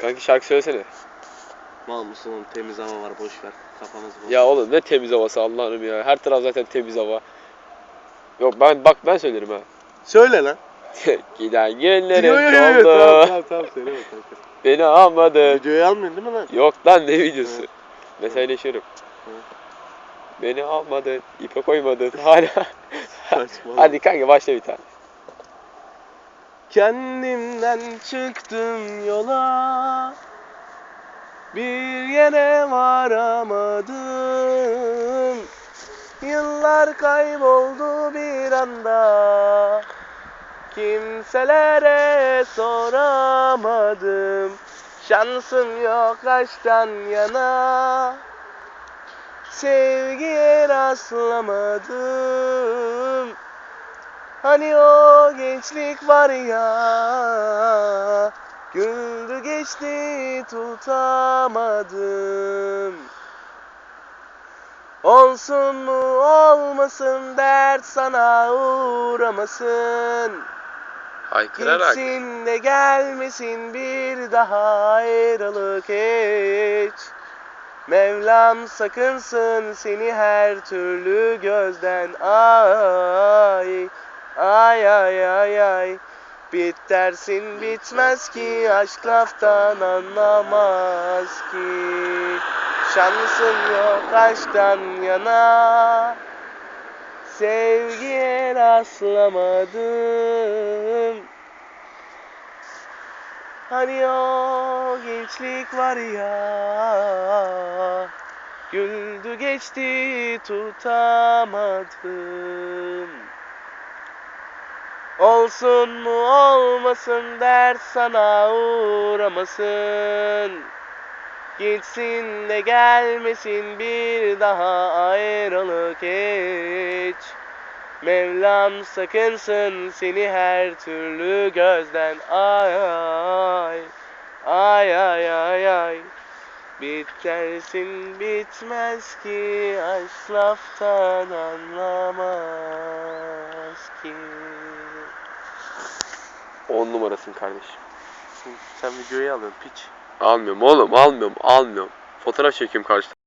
Kanki şarkı söylesene. Mal mısın oğlum temiz hava var boş ver. Kafamız boş. Ya oğlum ne temiz havası Allah'ım ya. Her taraf zaten temiz hava. Yok ben bak ben söylerim ha. Söyle lan. Giden Yo, yo, yo, yo, oldu. Tamam tamam tamam söyle bakalım. Beni almadın. Videoyu almıyorsun değil mi lan? Yok lan ne videosu. Mesajlaşıyorum. Beni almadın, ipe koymadın hala. Hadi kanka başla bir tane. Kendimden çıktım yola. Bir yere varamadım. Yıllar kayboldu bir anda. Kimselere soramadım. Şansım yok aşktan yana. Sevgiye rastlamadım Hani o gençlik var ya Güldü geçti tutamadım. Olsun mu olmasın dert sana uğramasın. Haykırarak. Gitsin de gelmesin bir daha ayrılık hiç. Mevlam sakınsın seni her türlü gözden ay Ay ay ay ay. Bit dersin bitmez ki. Aşk laftan anlamaz ki. Şansın yok aşktan yana. Sevgiye rastlamadım. Hani o gençlik var ya. Güldü geçti tutamadım Olsun mu olmasın dert sana uğramasın. Gitsin de gelmesin bir daha ayrılık hiç. Mevlam sakınsın seni her türlü gözden. Ay ay ay ay ay. Bitersin bitmez ki aşk laftan anlamaz ki 10 numarasın kardeşim. Sen videoyu alıyorsun piç Almıyorum oğlum almıyorum almıyorum. Fotoğraf çekiyorum karşıda.